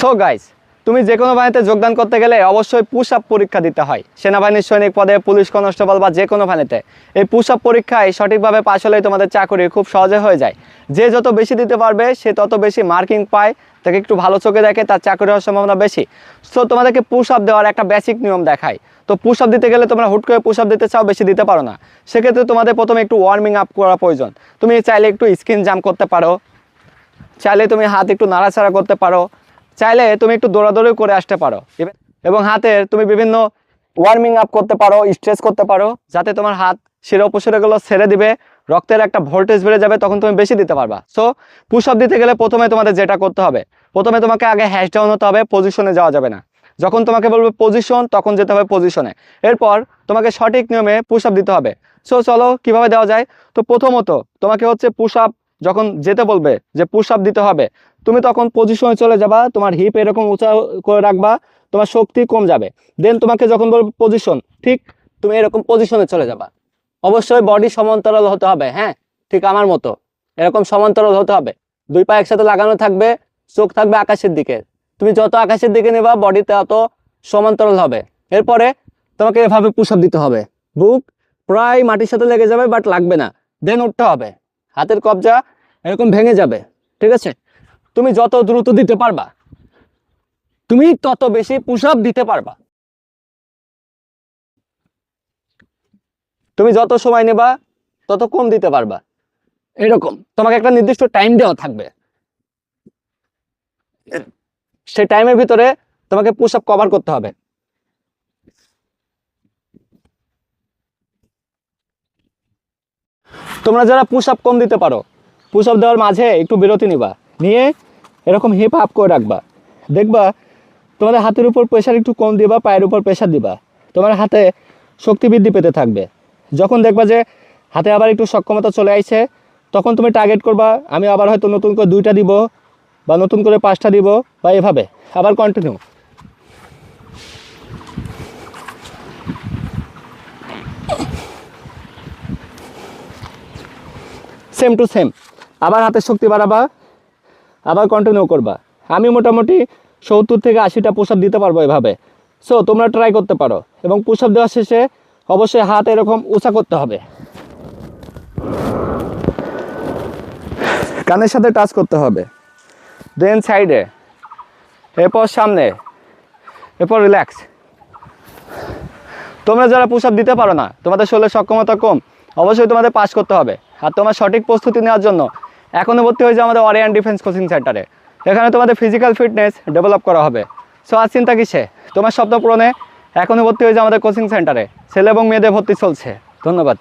So guys তুমি যে কোনো বাহিনীতে যোগদান করতে গেলে অবশ্যই পুশ আপ পরীক্ষা দিতে হয়। সেনাবাহিনীর সৈনিক পদে, পুলিশ কনস্টেবল বা যে কোনো বাহিনীতে। এই পুশ আপ পরীক্ষায় সঠিকভাবে পাশ হলেই তোমাদের চাকরি খুব সহজে হয়ে যায়। যে যত বেশি দিতে পারবে, সে তত বেশি মার্কিং পায়, তাকে একটু ভালো চোখে দেখে তার চাকরি হওয়ার সম্ভাবনা বেশি। সো তোমাদেরকে পুশ আপ দেওয়ার একটা বেসিক নিয়ম দেখায় তো পুশ আপ দিতে গেলে তোমরা হুট করে পুশ আপ দিতে চাও, বেশি দিতে পারো না। সেক্ষেত্রে তোমাদের প্রথমে একটু ওয়ার্মিং আপ করা প্রয়োজন। তুমি চাইলে একটু স্কিন জাম্প করতে পারো। চাইলে তুমি হাত একটু নাড়াচাড়া করতে পারো। চাইলে তুমি একটু দৌড়াদৌড়ি করে আসতে পারো। এবং হাতের তুমি বিভিন্ন ওয়ার্মিং আপ করতে পারো স্ট্রেচ করতে পারো, যাতে তোমার হাত শিরা উপশিরাগুলো ছেড়ে দিবে, রক্তের একটা ভোল্টেজ বেড়ে যাবে, তখন তুমি বেশি দিতে পারবা। সো পুশ আপ দিতে গেলে প্রথমে তোমাদের যেটা করতে হবে, প্রথমে তোমাকে আগে হ্যাশ ডাউন হতে হবে পজিশনে যাওয়া যাবে না। যখন তোমাকে বলবে পজিশন তখন যেতে হবে পজিশনে এরপর তোমাকে সঠিক নিয়মে পুশ দিতে হবে। সো চলো কীভাবে দেওয়া যায়? তো প্রথমত তোমাকে হচ্ছে পুশ আপ যখন যেতে বলবে যে পুশ আপ দিতে হবে, তুমি তখন পজিশনে চলে যাবা, তোমার হিপ এরকম উঁচা করে রাখবা, তোমার শক্তি কম যাবে। দেন তোমাকে যখন বলবে পজিশন ঠিক তুমি এরকম পজিশনে চলে যাবা। অবশ্যই বডি সমান্তরাল হতে হবে হ্যাঁ? ঠিক আমার মতো। এরকম সমান্তরাল হতে হবে। দুই পা একসাথে লাগানো থাকবে, চোখ থাকবে আকাশের দিকে। তুমি যত আকাশের দিকে নেবা বডিতে তত সমান্তরাল হবে। এরপরে তোমাকে এভাবে পুশ দিতে হবে। বুক প্রায় মাটির সাথে লেগে যাবে বাট লাগবে না। দেন উঠতে হবে। হাতের কবজা এরকম ভেঙে যাবে, ঠিক আছে? তুমি যত দ্রুত দিতে পারবা, তুমি তত বেশি পুশ দিতে পারবা। তুমি যত সময় নেবা, তত কম দিতে পারবা। এরকম, তোমাকে একটা নির্দিষ্ট টাইম দেওয়া থাকবে। সেই টাইমের ভিতরে তোমাকে পুশ আপ কভার করতে হবে। তোমরা যারা পুশ আপ কম দিতে পারো পুশ আপ দেওয়ার মাঝে একটু বিরতি নিবা, নিয়ে এরকম হিপ আপ করে রাখবা। দেখবা তোমাদের হাতের উপর প্রেশার একটু কম দিবা, পায়ের উপর প্রেশার দিবা। তোমার হাতে শক্তি বৃদ্ধি পেতে থাকবে। যখন দেখবা যে হাতে আবার একটু সক্ষমতা চলে আসছে তখন তুমি টার্গেট করবা, আমি আবার হয়তো নতুন করে দুইটা দিব বা নতুন করে পাঁচটা দিব বা এভাবে। আবার কন্টিনিউ সেম টু সেম আবার হাতের শক্তি বাড়াবা, আবার কন্টিনিউ করবা। আমি মোটামুটি সত্তর থেকে আশিটা পোশাক দিতে পারব এভাবে। সো তোমরা ট্রাই করতে পারো। এবং পোশাক দেওয়ার শেষে অবশ্যই হাত এরকম উঁচা করতে হবে। কানের সাথে টাচ করতে হবে। দেন সাইডে এরপর সামনে। এরপর রিল্যাক্স তোমরা যারা পুশ আপ দিতে পারো না, তোমাদের শরীরের সক্ষমতা কম। অবশ্যই তোমাদের পাস করতে হবে। আর তোমার সঠিক প্রস্তুতি নেওয়ার জন্য এখনও ভর্তি হয়েছে আমাদের অরিয়ান ডিফেন্স কোচিং সেন্টারে এখানে তোমাদের ফিজিক্যাল ফিটনেস ডেভেলপ করা হবে। সো আর চিন্তা কিসে? তোমার স্বপ্ন পূরণে এখনও ভর্তি হয়েছে আমাদের কোচিং সেন্টারে ছেলে এবং মেয়েদের ভর্তি চলছে। ধন্যবাদ।